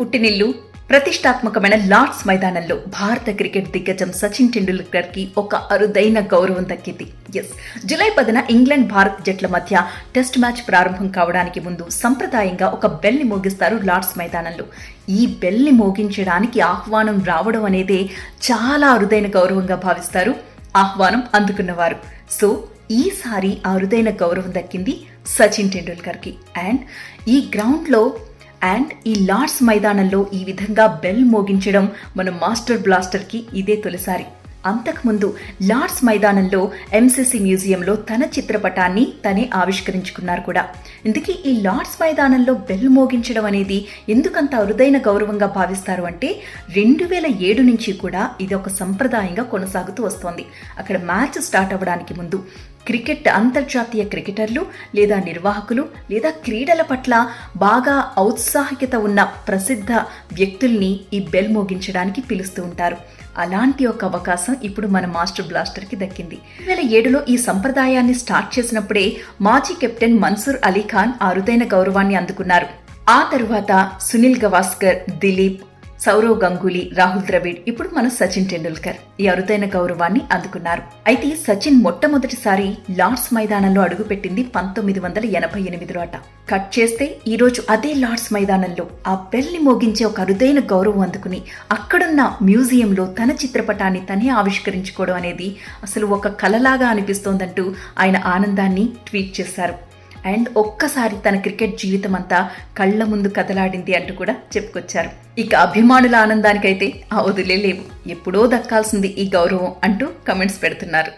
పుట్టినిల్లు ప్రతిష్టాత్మకమైన లార్డ్స్ మైదానంలో భారత క్రికెట్ దిగ్గజం సచిన్ టెండూల్కర్కి ఒక అరుదైన గౌరవం దక్కింది. ఎస్ జూలై పదిన ఇంగ్లాండ్ భారత్ జట్ల మధ్య టెస్ట్ మ్యాచ్ ప్రారంభం కావడానికి ముందు సంప్రదాయంగా ఒక బెల్ని మోగిస్తారు లార్డ్స్ మైదానంలో. ఈ బెల్ని మోగించడానికి ఆహ్వానం రావడం అనేదే చాలా అరుదైన గౌరవంగా భావిస్తారు ఆహ్వానం అందుకున్నవారు. సో ఈసారి అరుదైన గౌరవం దక్కింది సచిన్ టెండూల్కర్కి. అండ్ ఈ గ్రౌండ్లో అండ్ ఈ లార్డ్స్ మైదానంలో ఈ విధంగా బెల్ మోగించడం మన మాస్టర్ బ్లాస్టర్కి ఇదే తొలిసారి. అంతకుముందు లార్డ్స్ మైదానంలో ఎంసీసీ మ్యూజియంలో తన చిత్రపటాన్ని తనే ఆవిష్కరించుకున్నారు కూడా. ఇందుకే ఈ లార్డ్స్ మైదానంలో బెల్ మోగించడం అనేది ఎందుకంత అరుదైన గౌరవంగా భావిస్తారు అంటే రెండు వేల ఏడు నుంచి కూడా ఇది ఒక సంప్రదాయంగా కొనసాగుతూ వస్తోంది. అక్కడ మ్యాచ్ స్టార్ట్ అవ్వడానికి ముందు క్రికెట్ అంతర్జాతీయ క్రికెటర్లు లేదా నిర్వాహకులు లేదా క్రీడల పట్ల బాగా ఔత్సాహికత ఉన్న ప్రసిద్ధ వ్యక్తుల్ని ఈ బెల్ మోగించడానికి పిలుస్తూ ఉంటారు. అలాంటి ఒక అవకాశం ఇప్పుడు మన మాస్టర్ బ్లాస్టర్కి దక్కింది. రెండు వేల ఏడులో ఈ సంప్రదాయాన్ని స్టార్ట్ చేసినప్పుడే మాజీ కెప్టెన్ మన్సూర్ అలీ ఖాన్ అరుదైన గౌరవాన్ని అందుకున్నారు. ఆ తరువాత సునీల్ గవాస్కర్ దిలీప్ సౌరవ్ గంగూలీ రాహుల్ ద్రవిడ్ ఇప్పుడు మన సచిన్ టెండూల్కర్. ఈ అరుదైన గౌరవాన్ని అందుకున్నారు. అయితే సచిన్ మొట్టమొదటిసారి లార్డ్స్ మైదానంలో అడుగుపెట్టింది పంతొమ్మిది వందల ఎనభై ఎనిమిదిలో అట. కట్ చేస్తే ఈరోజు అదే లార్డ్స్ మైదానంలో ఆ బెల్ని మోగించే ఒక అరుదైన గౌరవం అందుకుని అక్కడున్న మ్యూజియంలో తన చిత్రపటాన్ని తనే ఆవిష్కరించుకోవడం అనేది అసలు ఒక కలలాగా అనిపిస్తోందంటూ ఆయన ఆనందాన్ని ట్వీట్ చేశారు. అండ్ ఒక్కసారి తన క్రికెట్ జీవితం అంతా కళ్ళ ముందు కదలాడింది అంటూ కూడా చెప్పుకొచ్చారు. ఇక అభిమానుల ఆనందానికైతే ఆ వదిలే లేవు. ఎప్పుడో దక్కాల్సింది ఈ గౌరవం అంటూ కమెంట్స్ పెడుతున్నారు.